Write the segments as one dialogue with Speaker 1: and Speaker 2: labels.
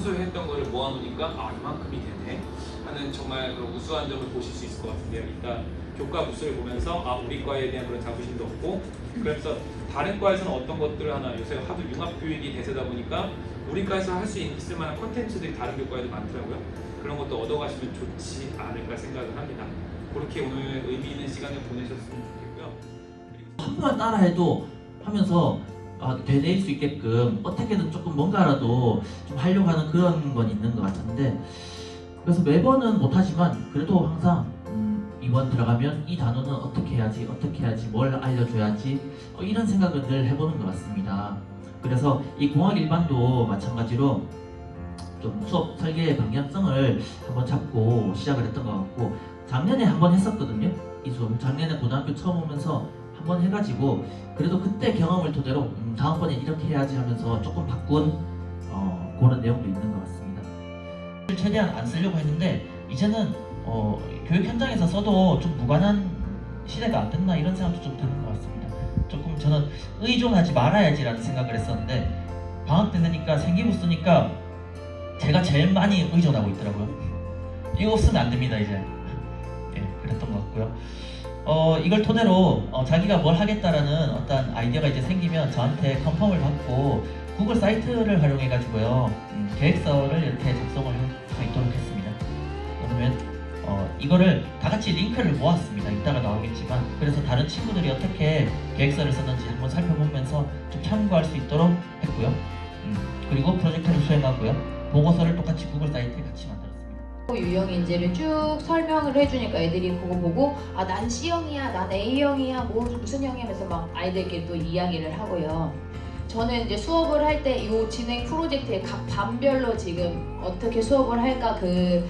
Speaker 1: 평소에 했던 거를 모아놓으니까 아 이만큼이 되네 하는 정말 그런 우수한 점을 보실 수 있을 것 같은데요. 일단 교과 부스를 보면서 아 우리 과에 대한 그런 자부심도 없고 그래서 다른 과에서는 어떤 것들을 하나 요새 하도 융합 교육이 대세다 보니까 우리 과에서 할 수 있을 만한 컨텐츠들이 다른 교과에도 많더라고요. 그런 것도 얻어가시면 좋지 않을까 생각을 합니다. 그렇게 오늘 의미 있는 시간을 보내셨으면 좋겠고요.
Speaker 2: 한 번만 따라해도 하면서 아, 되뇌일 수 있게끔 어떻게든 조금 뭔가라도 좀 하려고 하는 그런 건 있는 것 같은데 그래서 매번은 못하지만 그래도 항상 음, 이번 들어가면 이 단어는 어떻게 해야지 어떻게 해야지 뭘 알려줘야지 어, 이런 생각을 늘 해보는 것 같습니다. 그래서 이 공학 일반도 마찬가지로 좀 수업 설계의 방향성을 한번 잡고 시작을 했던 것 같고 작년에 한번 했었거든요. 이 수업. 작년에 고등학교 처음 오면서 한번 해가지고 그래도 그때 경험을 토대로 음, 다음번에 이렇게 해야지 하면서 조금 바꾼 어, 그런 내용도 있는 것 같습니다. 최대한 안 쓰려고 했는데 이제는 어, 교육 현장에서 써도 좀 무관한 시대가 안 됐나 이런 생각도 좀 드는 것 같습니다. 조금 저는 의존하지 말아야지라는 생각을 했었는데 방학 때 되니까 생기부 쓰니까 제가 제일 많이 의존하고 있더라고요. 이거 없으면 안 됩니다 이제. 예, 그랬던 것 같고요. 어, 이걸 토대로 어, 자기가 뭘 하겠다라는 어떤 아이디어가 이제 생기면 저한테 컨펌을 받고 구글 사이트를 활용해 가지고요 음, 계획서를 이렇게 작성을 할수 있도록 했습니다. 그러면 어, 이거를 다 같이 링크를 모았습니다. 이따가 나오겠지만 그래서 다른 친구들이 어떻게 계획서를 썼는지 한번 살펴보면서 좀 참고할 수 있도록 했고요. 음, 그리고 프로젝트를 수행하고요. 보고서를 똑같이 구글 사이트에 같이 만들었습니다.
Speaker 3: 유형인지를 쭉 설명을 해주니까 애들이 그거 보고 아 난 C형이야 난 A형이야 뭐 무슨 형이 하면서 막 아이들끼리 또 이야기를 하고요. 저는 이제 수업을 할 때 이 진행 프로젝트의 각 반별로 지금 어떻게 수업을 할까 그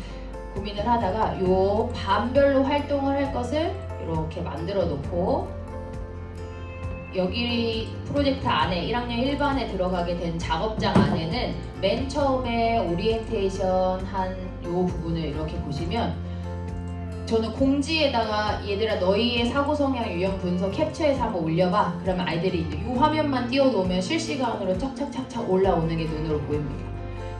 Speaker 3: 고민을 하다가 요 반별로 활동을 할 것을 이렇게 만들어 놓고 여기 프로젝트 안에 1학년 1반에 들어가게 된 작업장 안에는 맨 처음에 오리엔테이션 한 요 부분을 이렇게 보시면 저는 공지에다가 얘들아 너희의 사고 성향 유형 분석 캡처해서 한번 올려봐. 그러면 아이들이 요 화면만 띄워놓으면 실시간으로 착착착착 올라오는 게 눈으로 보입니다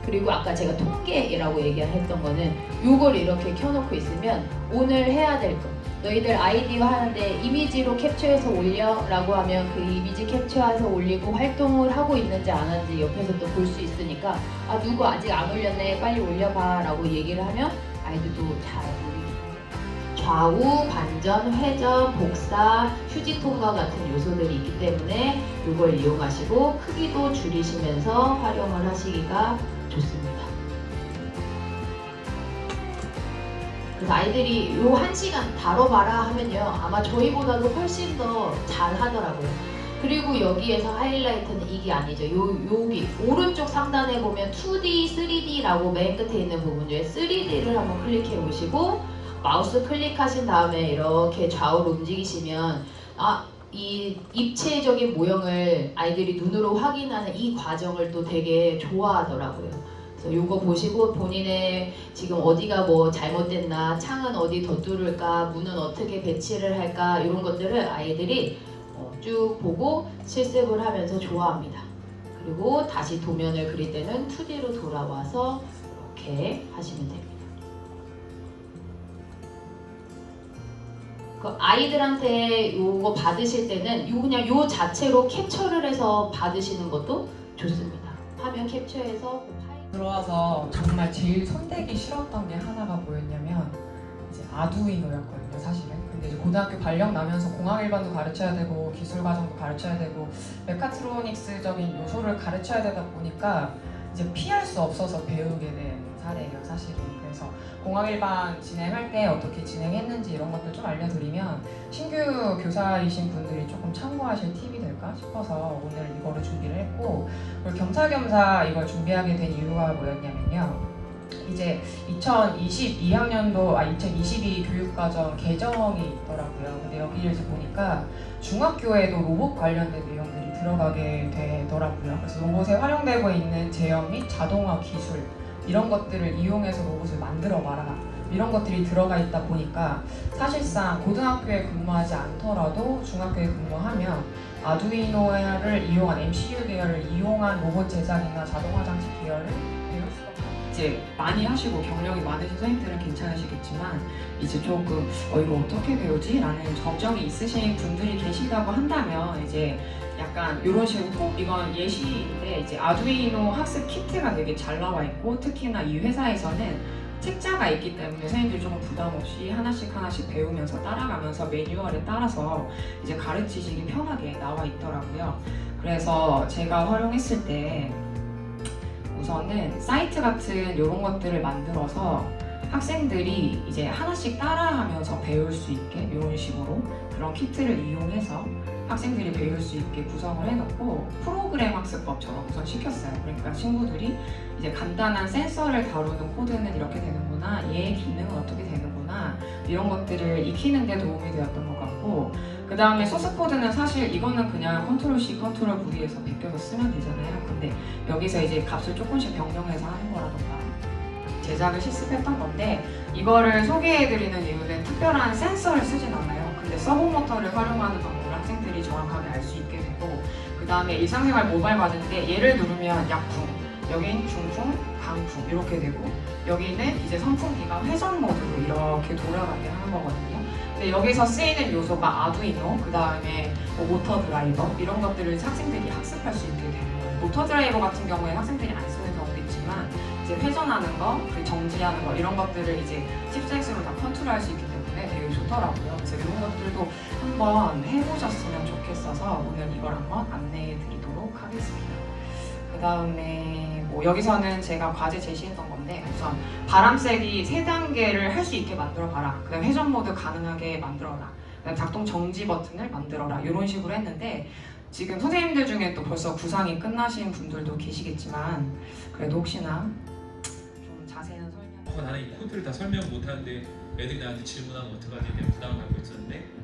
Speaker 3: 그리고 아까 제가 통계라고 얘기했던 거는 요걸 이렇게 켜놓고 있으면 오늘 해야 될거 너희들 아이디어 하는데 이미지로 캡처해서 올려 라고 하면 그 이미지 캡처해서 올리고 활동을 하고 있는지 안 하는지 옆에서 또 볼 수 있으니까 아 누구 아직 안 올렸네 빨리 올려봐 라고 얘기를 하면 아이들도 잘 좌우 반전 회전 복사 휴지 통과 같은 요소들이 있기 때문에 이걸 이용하시고 크기도 줄이시면서 활용을 하시기가 좋습니다. 그래서 아이들이 요 한 시간 다뤄봐라 하면요 아마 저희보다도 훨씬 더 잘 하더라고요. 그리고 여기에서 하이라이트는 이게 아니죠. 요 여기 오른쪽 상단에 보면 2D, 3D라고 맨 끝에 있는 부분 중에 3D를 한번 클릭해 보시고 마우스 클릭하신 다음에 이렇게 좌우로 움직이시면 아 이 입체적인 모형을 아이들이 눈으로 확인하는 이 과정을 또 되게 좋아하더라고요. 요거 보시고 본인의 지금 어디가 뭐 잘못됐나, 창은 어디 더 뚫을까, 문은 어떻게 배치를 할까 이런 것들을 아이들이 어, 쭉 보고 실습을 하면서 좋아합니다. 그리고 다시 도면을 그릴 때는 2D로 돌아와서 이렇게 하시면 됩니다. 그 아이들한테 요거 받으실 때는 요 그냥 요 자체로 캡처를 해서 받으시는 것도 좋습니다. 화면 캡처해서
Speaker 4: 들어와서 정말 제일 손대기 싫었던 게 하나가 뭐였냐면 이제 아두이노였거든요 사실은. 근데 이제 고등학교 발령 나면서 공학 일반도 가르쳐야 되고 기술 과정도 가르쳐야 되고 메카트로닉스적인 요소를 가르쳐야 되다 보니까 이제 피할 수 없어서 배우게 된 사례예요 사실은 그래서 공학 일반 진행할 때 어떻게 진행했는지 이런 것들 좀 알려드리면 신규 교사이신 분들이 조금 참고하실 팁이 될까 싶어서 오늘 이거를 준비를 했고 그리고 겸사겸사 이걸 준비하게 된 이유가 뭐였냐면요. 이제 2022학년도 아 2022 교육과정 개정이 있더라고요. 근데 이제 보니까 중학교에도 로봇 관련된 내용들이 들어가게 되더라고요. 그래서 로봇에 활용되고 있는 제형 및 자동화 기술 이런 것들을 이용해서 로봇을 만들어 봐라. 이런 것들이 들어가 있다 보니까 사실상 고등학교에 근무하지 않더라도 중학교에 근무하면 아두이노를 이용한 MCU 계열을 이용한 로봇 제작이나 자동화 장치 계열을 배울 수가 이제 많이 하시고 경력이 많으신 선생님들은 괜찮으시겠지만 이제 조금 어 이거 어떻게 배우지? 라는 걱정이 있으신 분들이 계시다고 한다면 이제 약간 이런 식으로 이건 예시인데 이제 아두이노 학습 키트가 되게 잘 나와 있고 특히나 이 회사에서는 책자가 있기 때문에 선생님들이 조금 부담 없이 하나씩 하나씩 배우면서 따라가면서 매뉴얼에 따라서 이제 가르치시기 편하게 나와 있더라고요. 그래서 제가 활용했을 때 우선은 사이트 같은 이런 것들을 만들어서 학생들이 이제 하나씩 따라하면서 배울 수 있게 이런 식으로 그런 키트를 이용해서 학생들이 배울 수 있게 구성을 해놓고 프로그램 학습법처럼 우선 시켰어요. 그러니까 친구들이 이제 간단한 센서를 다루는 코드는 이렇게 되는구나, 얘의 기능은 어떻게 되는구나 이런 것들을 익히는 데 도움이 되었던 것 같고 그 다음에 소스 코드는 사실 이거는 그냥 컨트롤 C, 컨트롤 V에서 베껴서 쓰면 되잖아요. 근데 여기서 이제 값을 조금씩 변경해서 하는 거라던가 제작을 실습했던 건데 이거를 소개해드리는 이유는 특별한 센서를 쓰진 않아요. 근데 서브 모터를 활용하는 방법을 학생들이 정확하게 알 수 있게 되고 그 다음에 일상생활 모바일 과제인데 얘를 누르면 약품, 여긴 중품, 강품 이렇게 되고 여기는 이제 선풍기가 회전 모드로 이렇게 돌아가게 하는 거거든요. 근데 여기서 쓰이는 요소가 아두이노, 그 다음에 뭐 모터 드라이버 이런 것들을 학생들이 학습할 수 있게 되는 거예요. 모터 드라이버 같은 경우에 학생들이 안 쓰는 경우도 있지만 이제 회전하는 거, 그리고 정지하는 거 이런 것들을 이제 칩셋으로 다 컨트롤할 수 있기 때문에 되게 좋더라고요. 그래서 이런 것들도 한번 해보셨으면 좋겠어서 오늘 이걸 한번 안내해 드리도록 하겠습니다. 그 다음에 뭐 여기서는 제가 과제 제시했던 건데 우선 바람 세기 세 단계를 할 수 있게 만들어 봐라. 그 다음 회전 모드 가능하게 만들어라. 그다음 작동 정지 버튼을 만들어라. 이런 식으로 했는데 지금 선생님들 중에 또 벌써 구상이 끝나신 분들도 계시겠지만 그래도 혹시나 좀 자세한 설명.
Speaker 1: 어, 나는 이 코드를 다 설명 못하는데 애들이 나한테 질문하면 어떡하지에 대한 부담을 갖고 있었는데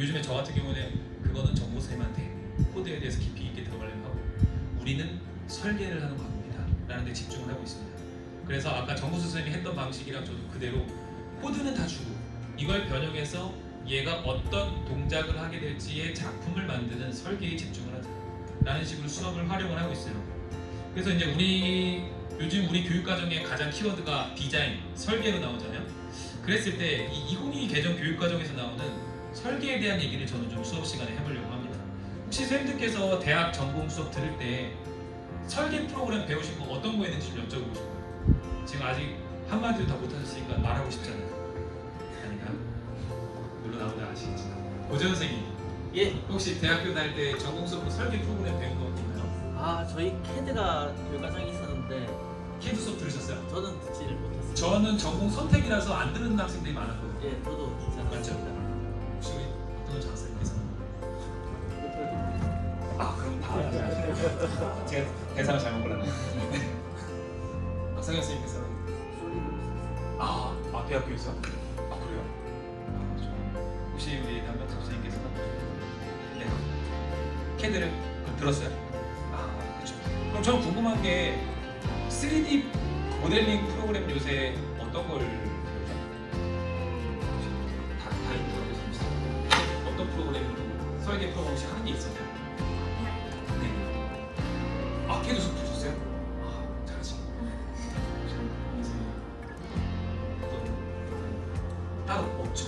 Speaker 1: 요즘에 저 같은 경우는 그거는 정보 선생님한테 코드에 대해서 깊이 있게 들어가려고 하고 우리는 설계를 하는 과목이다 라는 데 집중을 하고 있습니다 그래서 아까 정보수 선생님이 했던 방식이랑 저도 그대로 코드는 다 주고 이걸 변형해서 얘가 어떤 동작을 하게 될지의 작품을 만드는 설계에 집중을 하자 라는 식으로 수업을 활용을 하고 있어요 그래서 이제 우리 요즘 우리 교육과정의 가장 키워드가 디자인, 설계로 나오잖아요. 그랬을 때 이 2022 개정 교육과정에서 나오는 설계에 대한 얘기를 저는 좀 수업 시간에 해보려고 합니다. 혹시 선생님들께서 대학 전공 수업 들을 때 설계 프로그램 배우신 거 어떤 거 있는지 좀 여쭤보고 싶어요. 지금 아직 한마디도 다 못하셨으니까 말하고 싶잖아요. 아닌가요? 물론 아무나 아시겠지만. 고재현 선생님,
Speaker 2: 예.
Speaker 1: 혹시 대학교 다닐 때 전공 수업으로 설계 프로그램 배운 거 있나요?
Speaker 2: 아 저희 캐드가 교과정이 있었는데
Speaker 1: 캐드 수업 들으셨어요?
Speaker 2: 저는 듣지를 못했어요.
Speaker 1: 저는 전공 선택이라서 안 듣는 학생들이 많았거든요.
Speaker 2: 예, 저도 듣지 않았습니다.
Speaker 1: 혹시 어떤 장사님께서? 아 그럼 다 알아요. 제가 대상을 잘못 골랐네. 박상현 선생님께서는 아, 아 대학교에서? 아 그래요? 아, 좋아요. 혹시 우리 담당 선생님께서는 네 캐드를 그럼 들었어요? 아 그렇죠. 그럼 저는 궁금한 게 3D 모델링 프로그램 요새 어떤 걸 혹시 하는 게 있어요? 네. 아 캐드 수업 들으셨어요? 아 잘하시네. 좀 이제 어떤 따로 없죠.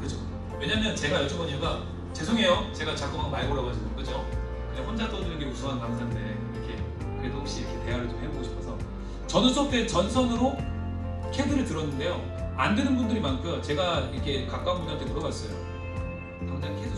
Speaker 1: 그죠? 왜냐면 제가 여쭤본 이유가 죄송해요. 제가 자꾸 막 말 걸어가지고 그죠? 그냥 혼자 떠드는 게 우수한 강사인데 이렇게 그래도 혹시 이렇게 대화를 좀 해보고 싶어서 저는 수업 때 전선으로 캐드를 들었는데요. 안 되는 분들이 많고요. 제가 이렇게 가까운 분한테 물어봤어요. 당장 캐드